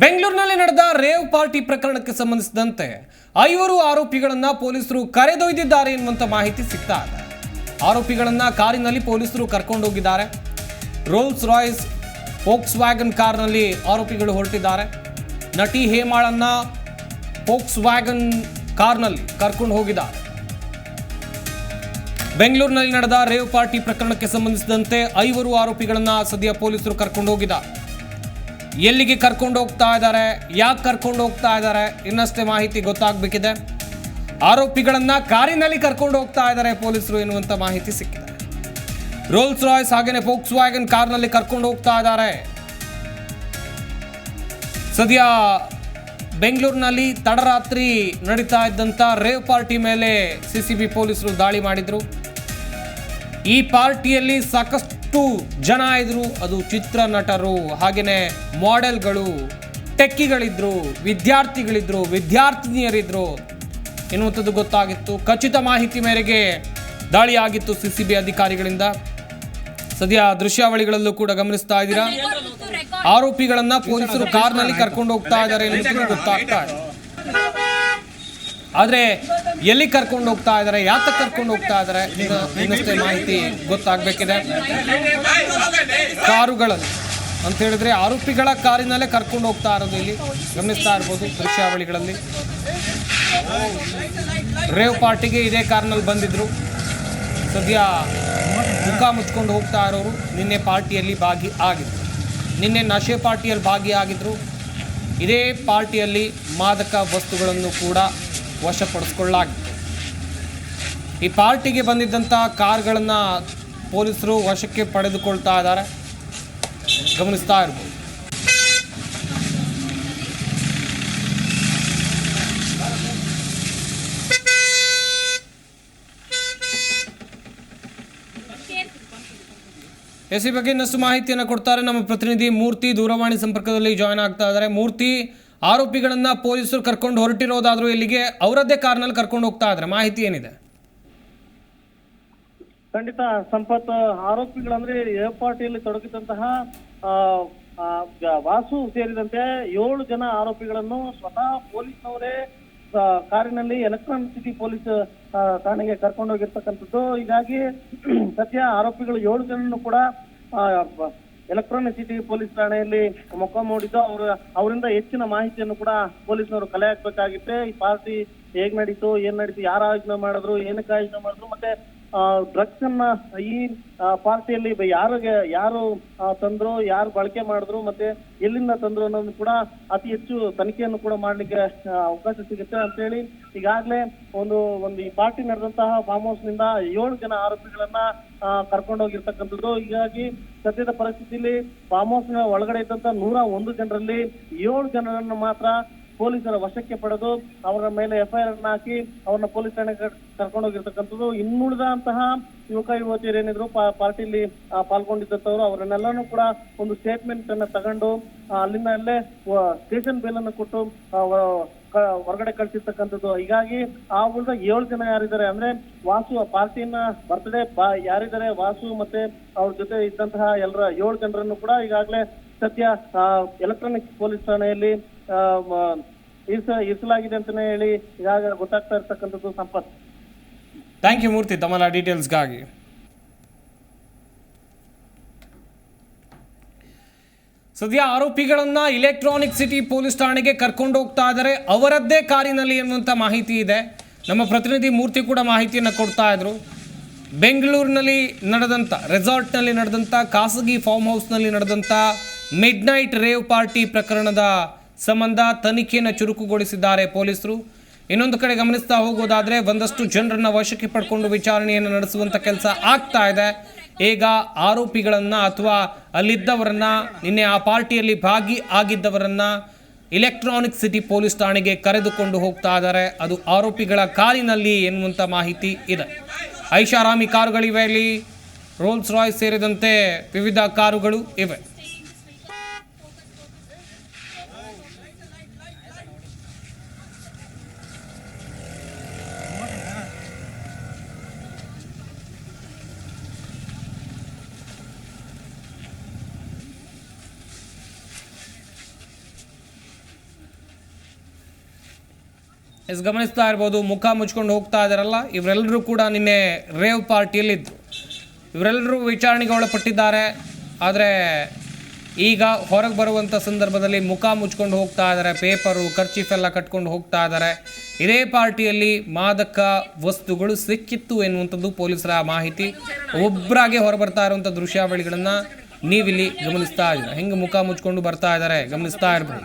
ಬೆಂಗಳೂರಿನಲ್ಲಿ ನಡೆದ rave party ಪ್ರಕರಣಕ್ಕೆ ಸಂಬಂಧಿಸಿದಂತೆ ಐವರು ಆರೋಪಿಗಳನ್ನ ಪೊಲೀಸರು ಕರೆದೊಯ್ದಿದ್ದಾರೆ ಎನ್ನುವಂತ ಮಾಹಿತಿ ಸಿಗ್ತಾ ಇದೆ. ಆರೋಪಿಗಳನ್ನ ಕಾರಿನಲ್ಲಿ ಪೊಲೀಸರು ಕರ್ಕೊಂಡೋಗಿದ್ದಾರೆ ರೋಲ್ಸ್ ರಾಯ್ಸ್ ಫೋಕ್ಸ್ ವ್ಯಾಗನ್ ಕಾರ್ನಲ್ಲಿ ಆರೋಪಿಗಳು ಹೊರಟಿದ್ದಾರೆ. ನಟಿ ಹೇಮಾಳನ್ನ ಫೋಕ್ಸ್ ವ್ಯಾಗನ್ ಕಾರ್ನಲ್ಲಿ ಕರ್ಕೊಂಡು ಹೋಗಿದ್ದಾರೆ. ಬೆಂಗಳೂರಿನಲ್ಲಿ ನಡೆದ ರೇವ್ ಪಾರ್ಟಿ ಪ್ರಕರಣಕ್ಕೆ ಸಂಬಂಧಿಸಿದಂತೆ ಐವರು ಆರೋಪಿಗಳನ್ನ ಸದ್ಯ ಪೊಲೀಸರು ಕರ್ಕೊಂಡು ಹೋಗಿದ್ದಾರೆ. ಎಲ್ಲಿಗೆ ಕರ್ಕೊಂಡು ಹೋಗ್ತಾ ಇದ್ದಾರೆ, ಯಾಕೆ ಕರ್ಕೊಂಡು ಹೋಗ್ತಾ ಇದ್ದಾರೆ ಇನ್ನಷ್ಟೇ ಮಾಹಿತಿ ಗೊತ್ತಾಗಬೇಕಿದೆ. ಆರೋಪಿಗಳನ್ನ ಕಾರಿನಲ್ಲಿ ಕರ್ಕೊಂಡು ಹೋಗ್ತಾ ಇದ್ದಾರೆ ಪೊಲೀಸರು ಎನ್ನುವಂತ ಮಾಹಿತಿ ಸಿಕ್ಕಿದೆ. ರೋಲ್ಸ್ ರಾಯ್ಸ್ ಹಾಗೆಯೇ ಫೋಕ್ಸ್ ವ್ಯಾಗನ್ ಕಾರ್ನಲ್ಲಿ ಕರ್ಕೊಂಡು ಹೋಗ್ತಾ ಇದ್ದಾರೆ. ಸದ್ಯ ಬೆಂಗಳೂರಿನಲ್ಲಿ ತಡರಾತ್ರಿ ನಡೀತಾ ಇದ್ದಂಥ ರೇವ್ ಪಾರ್ಟಿ ಮೇಲೆ ಸಿಸಿಬಿ ಪೊಲೀಸರು ದಾಳಿ ಮಾಡಿದ್ರು. ಈ ಪಾರ್ಟಿಯಲ್ಲಿ ಸಾಕಷ್ಟು ಜನ ಇದ್ರು ಅದು ಚಿತ್ರ ನಟರು ಹಾಗೆಯೇ ಮಾಡೆಲ್ಗಳು ಟೆಕ್ಕಿಗಳಿದ್ರು ವಿದ್ಯಾರ್ಥಿಗಳಿದ್ರು ವಿದ್ಯಾರ್ಥಿನಿಯರಿದ್ರು. ಎನ್ನುವಂಥದ್ದು ಗೊತ್ತಾಗಿತ್ತು. ಖಚಿತ ಮಾಹಿತಿ ಮೇರೆಗೆ ದಾಳಿಯಾಗಿತ್ತು ಸಿ ಸಿ ಬಿ ಅಧಿಕಾರಿಗಳಿಂದ. ಸದ್ಯ ದೃಶ್ಯಾವಳಿಗಳಲ್ಲೂ ಕೂಡ ಗಮನಿಸ್ತಾ ಇದ್ದೀರಾ? ಆರೋಪಿಗಳನ್ನ ಪೊಲೀಸರು ಕಾರ್ನಲ್ಲಿ ಕರ್ಕೊಂಡು ಹೋಗ್ತಾ ಇದ್ದಾರೆ ಎನ್ನುವುದು ಗೊತ್ತಾಗ್ತಾ ಇದೆ. ಆದ್ರೆ ಎಲ್ಲಿ ಕರ್ಕೊಂಡು ಹೋಗ್ತಾ ಇದ್ದಾರೆ ಯಾತಕ್ಕೆ ಕರ್ಕೊಂಡು ಹೋಗ್ತಾ ಇದ್ದಾರೆ ಇನ್ನಷ್ಟೇ ಮಾಹಿತಿ ಗೊತ್ತಾಗಬೇಕಿದೆ. ಕಾರುಗಳಲ್ಲಿ ಅಂತ ಹೇಳಿದ್ರೆ ಆರೋಪಿಗಳ ಕಾರಿನಲ್ಲೇ ಕರ್ಕೊಂಡು ಹೋಗ್ತಾ ಇರೋದು ಇಲ್ಲಿ. ಗಮನಿಸ್ತಾ ಇರ್ಬೋದು ದೃಶ್ಯಾವಳಿಗಳಲ್ಲಿ. ರೇವ್ ಪಾರ್ಟಿಗೆ ಇದೇ ಕಾರ್ನಲ್ಲಿ ಬಂದಿದ್ರು. ಸದ್ಯ ಮುಖ ಮುಚ್ಕೊಂಡು ಹೋಗ್ತಾ ಇರೋರು ನಿನ್ನೆ ಪಾರ್ಟಿಯಲ್ಲಿ ಭಾಗಿ ಆಗಿದ್ರು ನಿನ್ನೆ ನಶೆ ಪಾರ್ಟಿಯಲ್ಲಿ ಭಾಗಿಯಾಗಿದ್ರು. ಇದೇ ಪಾರ್ಟಿಯಲ್ಲಿ ಮಾದಕ ವಸ್ತುಗಳನ್ನು ಕೂಡ ವಶಪಡಿಸ್ಕೊಳ್ಳಲಾಗಿತ್ತು. ಈ ಪಾರ್ಟಿಗೆ ಬಂದಿದ್ದಂಥ ಕಾರ್ಗಳನ್ನು ಪೊಲೀಸರು ವಶಕ್ಕೆ ಪಡೆದುಕೊಳ್ತಾ ಇದ್ದಾರೆ. ಗಮನಿಸ್ತಾ ಇರ್ಬೋದು. ಎಸ್ ಈ ಬಗ್ಗೆ ಇನ್ನಷ್ಟು ಮಾಹಿತಿಯನ್ನು ಕೊಡ್ತಾರೆ ನಮ್ಮ ಪ್ರತಿನಿಧಿ ಮೂರ್ತಿ ದೂರವಾಣಿ ಸಂಪರ್ಕದಲ್ಲಿ ಜಾಯ್ನ್ ಆಗ್ತಾ ಇದ್ದಾರೆ. ಮೂರ್ತಿ ಆರೋಪಿಗಳನ್ನ ಪೊಲೀಸರು ಕರ್ಕೊಂಡು ಹೊರಟಿರೋದಾದ್ರೂ ಇಲ್ಲಿಗೆ ಅವರದ್ದೇ ಕಾರ್ನಲ್ಲಿ ಕರ್ಕೊಂಡು ಹೋಗ್ತಾ ಇದ್ರೆ ಮಾಹಿತಿ ಏನಿದೆ? ಖಂಡಿತ ಸಂಪತ್, ಆರೋಪಿಗಳಂದ್ರೆ ಏರ್ಪಾಟಿಯಲ್ಲಿ ತೊಡಗಿದಂತಹ ವಾಸು ಸೇರಿದಂತೆ ಏಳು ಜನ ಆರೋಪಿಗಳನ್ನು ಸ್ವತಃ ಪೊಲೀಸ್ನವರೇ ಕಾರಿನಲ್ಲಿ ಎಲೆಕ್ಟ್ರಾನಿಕ್ ಸಿಟಿ ಪೊಲೀಸ್ ಠಾಣೆಗೆ ಕರ್ಕೊಂಡೋಗಿರ್ತಕ್ಕಂಥದ್ದು ಹೀಗಾಗಿ ಸದ್ಯ ಆರೋಪಿಗಳು ಏಳು ಜನನ್ನು ಕೂಡ ಎಲೆಕ್ಟ್ರಾನಿಕ್ ಸಿಟಿ ಪೊಲೀಸ್ ಠಾಣೆಯಲ್ಲಿ ಮೊಕ್ಕ ಮೂಡಿದ್ದು ಅವರು ಅವರಿಂದ ಹೆಚ್ಚಿನ ಮಾಹಿತಿಯನ್ನು ಕೂಡ ಪೊಲೀಸ್ನವರು ಕಲೆ ಹಾಕ್ಬೇಕಾಗಿತ್ತೆ. ಈ ಪಾರ್ಟಿ ಹೇಗ್ ನಡೀತು, ಏನ್ ನಡೀತು, ಯಾರ ಆಯೋಜನೆ ಮಾಡಿದ್ರು, ಏನಕ್ಕೆ ಆಯೋಜನೆ ಮಾಡಿದ್ರು, ಮತ್ತೆ ಡ್ರಗ್ಸ್ ಅನ್ನ ಈ ಪಾರ್ಟಿಯಲ್ಲಿ ಯಾರಿಗೆ, ಯಾರು ತಂದ್ರು, ಯಾರು ಬಳಕೆ ಮಾಡಿದ್ರು, ಮತ್ತೆ ಎಲ್ಲಿಂದ ತಂದ್ರು ಅನ್ನೋದು ಕೂಡ ಅತಿ ಹೆಚ್ಚು ತನಿಖೆಯನ್ನು ಕೂಡ ಮಾಡ್ಲಿಕ್ಕೆ ಅವಕಾಶ ಸಿಗುತ್ತೆ ಅಂತ ಹೇಳಿ ಈಗಾಗಲೇ ಒಂದು ಒಂದು ಈ ಪಾರ್ಟಿ ನಡೆದಂತಹ ಫಾರ್ಮ್ ಹೌಸ್ನಿಂದ ಏಳು ಜನ ಆರೋಪಿಗಳನ್ನ ಕರ್ಕೊಂಡು ಕರ್ಕೊಂಡೋಗಿರ್ತಕ್ಕಂಥದ್ದು ಹೀಗಾಗಿ ಸದ್ಯದ ಪರಿಸ್ಥಿತಿಯಲ್ಲಿ ಫಾರ್ಮ್ ಹೌಸ್ ಒಳಗಡೆ ಇದ್ದಂತ ನೂರ ಒಂದು ಜನರಲ್ಲಿ ಏಳು ಜನರನ್ನು ಮಾತ್ರ ಪೊಲೀಸರ ವಶಕ್ಕೆ ಪಡೆದು ಅವರ ಮೇಲೆ ಎಫ್ಐಆರ್ ಅನ್ನ ಹಾಕಿ ಅವ್ರನ್ನ ಪೊಲೀಸ್ ಠಾಣೆಗೆ ಕರ್ಕೊಂಡೋಗಿರ್ತಕ್ಕಂಥದ್ದು. ಇನ್ನುಳಿದಂತಹ ಯುವಕ, ಯುವತಿಯರು ಏನಿದ್ರು ಪಾ- ಪಾರ್ಟಿಲಿ ಪಾಲ್ಗೊಂಡಿದ್ದಂಥವ್ರು ಅವರನ್ನೆಲ್ಲನೂ ಕೂಡ ಒಂದು ಸ್ಟೇಟ್ಮೆಂಟ್ ಅನ್ನ ತಗೊಂಡು ಅಲ್ಲಿಂದ ಅಲ್ಲೇ ಸ್ಟೇಷನ್ ಬೇಲ್ ಅನ್ನು ಕೊಟ್ಟು ಹೊರಗಡೆ ಕಳಿಸಿರ್ತಕ್ಕಂಥದ್ದು. ಹೀಗಾಗಿ ಆ ಉಳಿದ ಏಳು ಜನ ಯಾರಿದ್ದಾರೆ ಅಂದ್ರೆ ವಾಸು ಪಾರ್ಟಿನ ಬರ್ತ್ಡೇ ಯಾರಿದ್ದಾರೆ? ವಾಸು ಮತ್ತೆ ಅವ್ರ ಜೊತೆ ಇದ್ದಂತಹ ಎಲ್ಲರ ಏಳು ಜನರನ್ನು ಕೂಡ ಈಗಾಗಲೇ ಸದ್ಯ ಎಲೆಕ್ಟ್ರಾನಿಕ್ ಪೊಲೀಸ್ ಠಾಣೆಯಲ್ಲಿ ಇರಿಸ, ಇರಿಸಲಾಗಿದೆ ಅಂತಾನೆ ಹೇಳಿ ಈಗಾಗ ಗೊತ್ತಾಗ್ತಾ ಇರ್ತಕ್ಕಂಥದ್ದು ಸಂಪತ್. ಥ್ಯಾಂಕ್ ಯು ಮೂರ್ತಿ ತಮ್ಮ ಡೀಟೇಲ್ಸ್ಗಾಗಿ ಸದ್ಯ ಆರೋಪಿಗಳನ್ನ ಇಲೆಕ್ಟ್ರಾನಿಕ್ ಸಿಟಿ ಪೊಲೀಸ್ ಠಾಣೆಗೆ ಕರ್ಕೊಂಡು ಹೋಗ್ತಾ ಇದ್ದಾರೆ. ಅವರದ್ದೇ ಕಾರಿನಲ್ಲಿ ಎನ್ನುವಂಥ ಮಾಹಿತಿ ಇದೆ. ನಮ್ಮ ಪ್ರತಿನಿಧಿ ಮೂರ್ತಿ ಕೂಡ ಮಾಹಿತಿಯನ್ನು ಕೊಡ್ತಾ ಇದ್ರು. ಬೆಂಗಳೂರಿನಲ್ಲಿ ನಡೆದಂಥ ರೆಸಾರ್ಟ್ನಲ್ಲಿ ನಡೆದಂಥ ಖಾಸಗಿ ಫಾರ್ಮ್ ಹೌಸ್ನಲ್ಲಿ ನಡೆದಂಥ ಮಿಡ್ ನೈಟ್ ರೇವ್ ಪಾರ್ಟಿ ಪ್ರಕರಣದ ಸಂಬಂಧ ತನಿಖೆಯನ್ನು ಚುರುಕುಗೊಳಿಸಿದ್ದಾರೆ ಪೊಲೀಸರು. ಇನ್ನೊಂದು ಕಡೆ ಗಮನಿಸ್ತಾ ಹೋಗೋದಾದರೆ ಒಂದಷ್ಟು ಜನರನ್ನು ವಶಕ್ಕೆ ಪಡ್ಕೊಂಡು ವಿಚಾರಣೆಯನ್ನು ನಡೆಸುವಂಥ ಕೆಲಸ ಆಗ್ತಾ ಇದೆ. ಈಗ ಆರೋಪಿಗಳನ್ನು ಅಥವಾ ಅಲ್ಲಿದ್ದವರನ್ನು, ನಿನ್ನೆ ಆ ಪಾರ್ಟಿಯಲ್ಲಿ ಭಾಗಿ ಆಗಿದ್ದವರನ್ನು ಇಲೆಕ್ಟ್ರಾನಿಕ್ ಸಿಟಿ ಪೊಲೀಸ್ ಠಾಣೆಗೆ ಕರೆದುಕೊಂಡು ಹೋಗ್ತಾ ಇದ್ದಾರೆ. ಅದು ಆರೋಪಿಗಳ ಕಾರಿನಲ್ಲಿ ಎನ್ನುವಂಥ ಮಾಹಿತಿ ಇದೆ. ಐಷಾರಾಮಿ ಕಾರುಗಳಿವೆ ಇಲ್ಲಿ ರೋಲ್ಸ್ ರಾಯ್ ಸೇರಿದಂತೆ ವಿವಿಧ ಕಾರುಗಳು ಇವೆ. ಎಸ್ ಗಮನಿಸ್ತಾ ಇರ್ಬೋದು, ಮುಖ ಮುಚ್ಕೊಂಡು ಹೋಗ್ತಾ ಇದ್ದಾರಲ್ಲ ಇವರೆಲ್ಲರೂ ಕೂಡ ನಿನ್ನೆ ರೇವ್ ಪಾರ್ಟಿಯಲ್ಲಿದ್ದರು ಇವರೆಲ್ಲರೂ ವಿಚಾರಣೆಗೆ ಒಳಪಟ್ಟಿದ್ದಾರೆ, ಆದರೆ ಈಗ ಹೊರಗೆ ಬರುವಂಥ ಸಂದರ್ಭದಲ್ಲಿ ಮುಖ ಮುಚ್ಕೊಂಡು ಹೋಗ್ತಾ ಇದ್ದಾರೆ ಪೇಪರು ಖರ್ಚೀಫ್ ಎಲ್ಲ ಕಟ್ಕೊಂಡು ಹೋಗ್ತಾ ಇದ್ದಾರೆ ಇದೇ ಪಾರ್ಟಿಯಲ್ಲಿ ಮಾದಕ ವಸ್ತುಗಳು ಸಿಕ್ಕಿತ್ತು ಎನ್ನುವಂಥದ್ದು ಪೊಲೀಸರ ಮಾಹಿತಿ. ಒಬ್ಬರಾಗೆ ಹೊರಬರ್ತಾ ಇರುವಂಥ ದೃಶ್ಯಾವಳಿಗಳನ್ನು ನೀವಿಲ್ಲಿ ಗಮನಿಸ್ತಾ ಇದ್ದೀರಾ? ಹೆಂಗೆ ಮುಖ ಮುಚ್ಕೊಂಡು ಬರ್ತಾ ಇದ್ದಾರೆ ಗಮನಿಸ್ತಾ ಇರ್ಬೋದು.